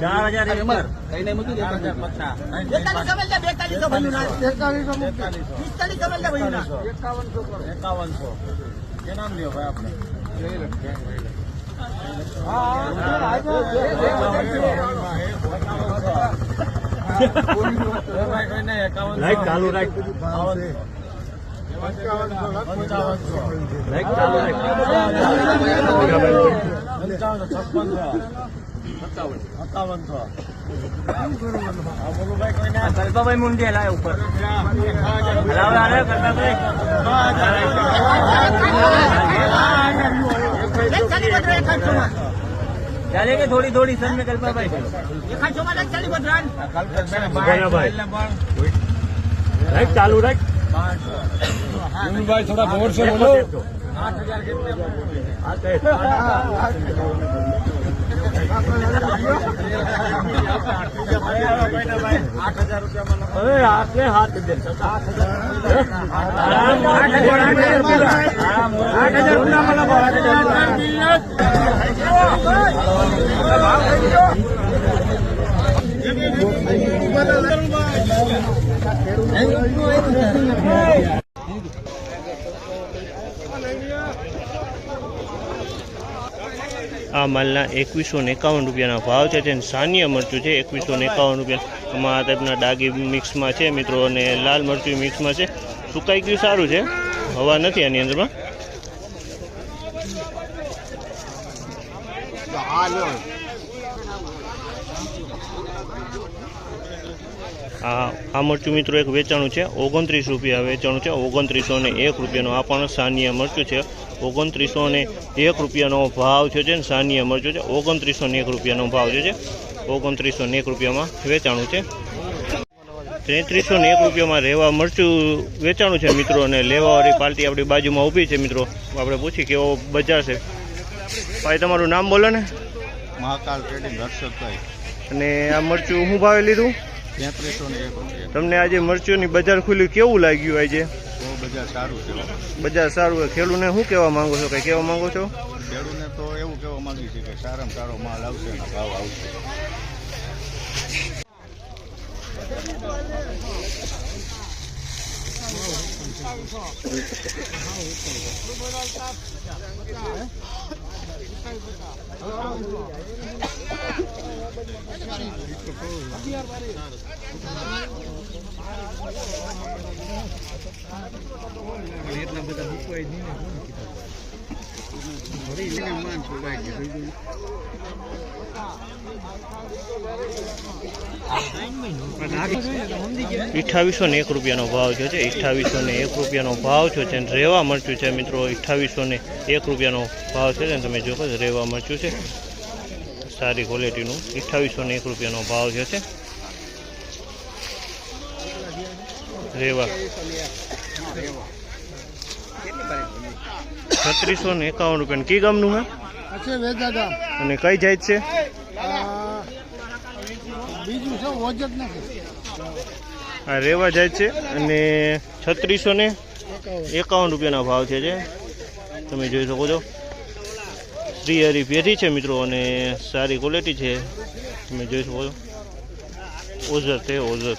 ચાર હજાર. એકાવનસો કે નામ લ્યો ભાઈ આપણે લાઈટ ચાલુ રાખ. લાઈટ ચાલુ સત્તાવનસો કલ્પાભાઈ મુંડી હલાય ઉપર. કલ્પાભાઈ. ચાલી કે થોડી થોડી સર ને કલ્પાભાઈ? ચાલુ રાખ. થોડા બોર્ડ છે બોલો. રાઈટ ચાલુ રાઈટ ભાઈ થોડા જોર से બોલો હવે આપણે હાથ આઠ હજાર આ માલના એકવીસો ને એકાવન રૂપિયાના ભાવ છે જેને સાનિયા મરચું છે, એકવીસો ને એકાવન રૂપિયા. આમાં આ ટાઈપના ડાગી મિક્સમાં છે મિત્રો અને લાલ મરચું મિક્સમાં છે. સુકાઈ ગયું સારું છે. હવા નથી આની અંદરમાં આ આ મરચું મિત્રો એક વેચાણું છે, ઓગણત્રીસ રૂપિયા વેચાણું છે, ઓગણત્રીસો ને એક રૂપિયાનું આ પણ સાનિયા મરચું છે. ઓગણત્રીસો ને એક રૂપિયાનો ભાવ છે છે ને સાનિયા મરચું છે ઓગણત્રીસો ને એક રૂપિયાનો ભાવ છે છે. ઓગણત્રીસો ને એક રૂપિયામાં વેચાણું છે. ત્રેત્રીસો ને એક રૂપિયામાં રહેવા મરચું વેચાણું છે મિત્રો અને લેવાવાળી પાર્ટી આપણી બાજુમાં ઊભી છે મિત્રો. આપણે પૂછી કેવો બજાર છે. ભાઈ તમારું નામ બોલો ને. મહાકાલ ટ્રેડિંગ હર્ષદભાઈ અને આ મરચું શું ભાવે લીધું? તમને આજે મરચુંની બજાર ખુલ્યું કેવું લાગ્યું આજે? બજાર સારું છે બજાર સારું હોય. ખેડૂને શું કહેવા માંગો છો? કઈ કહેવા માંગો છો? ખેડૂને તો એવું કહેવા માંગી છે કે સારામાં સારો માલ આવશે અને ભાવ આવશે. એટલા બધા મૂકવાય નહીં ને. અઠ્ઠાવીસો ને એક રૂપિયાનો ભાવ થયો છે. અઠ્ઠાવીસો ને એક રૂપિયાનો ભાવ થયો છે અને રેવા મરચું છે મિત્રો. અઠ્ઠાવીસો ને એક રૂપિયાનો ભાવ છે ને તમે છો રેવા મરચું છે. સારી ક્વોલિટીનું અઠ્ઠાવીસો ને એક રૂપિયાનો ભાવ થયો છે. રેવા. છત્રીસો ને એકાવન રૂપિયા. કી ગામનું હે અને કઈ જાત છે? આ રેવા જાય છે અને છત્રીસો ને એકાવન રૂપિયાના ભાવ છે તમે જોઈ શકો છો. શ્રીહરી પેઢી છે મિત્રો અને સારી ક્વોલિટી છે. તમે જોઈ શકો છો. ઓઝર છે, ઓઝર.